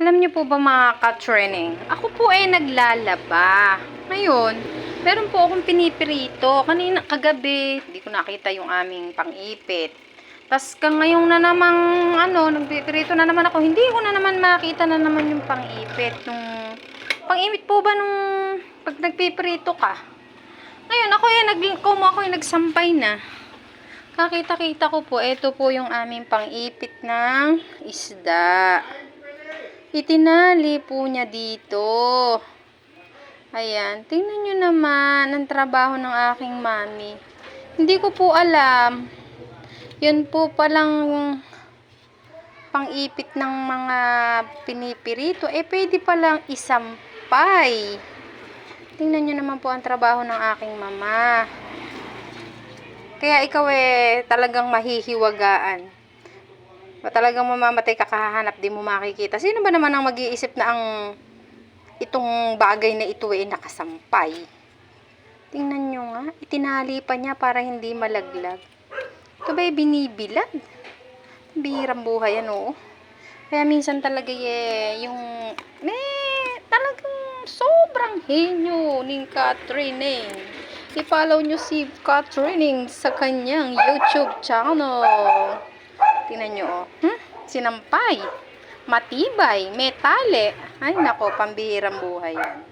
Alam niyo po ba mga ka-training? Ako po ay naglalaba. Ngayon, meron po akong pinipirito. Kanina, kagabi, hindi ko nakita yung aming pang-ipit. Tapos ka ngayong na namang, ano, nagpipirito na naman ako. Hindi ko na naman makita na naman yung pang-ipit. Nung, pang-ipit po ba nung pag nagpipirito ka? Ngayon, ako yung, nag, como ako yung nagsampay na. Kakita-kita ko po, ito po yung aming pang-ipit ng isda. Itinali po niya dito. Ayan, tingnan nyo naman ang trabaho ng aking mami. Hindi ko po alam. Yun po palang pang-ipit ng mga pinipirito. Eh, pwede palang isampay. Tingnan nyo naman po ang trabaho ng aking mama. Kaya ikaw eh, talagang mahihiwagaan. Talagang mamamatay ka kahahanap, di mo makikita. Sino ba naman ang mag-iisip na ang itong bagay na ito ay nakasampay? Tingnan nyo nga, itinali pa niya para hindi malaglag. Ito ba binibilad? Bihirang buhay, ano? Kaya minsan talaga eh, yung, eh, talagang sobrang henyo ni Catherine eh. I-follow nyo si Catherine sa kanyang YouTube channel. Tingnan nyo, oh. Hmm? Sinampay. Matibay. Metale. Ay, nako, pambihirang buhay yan.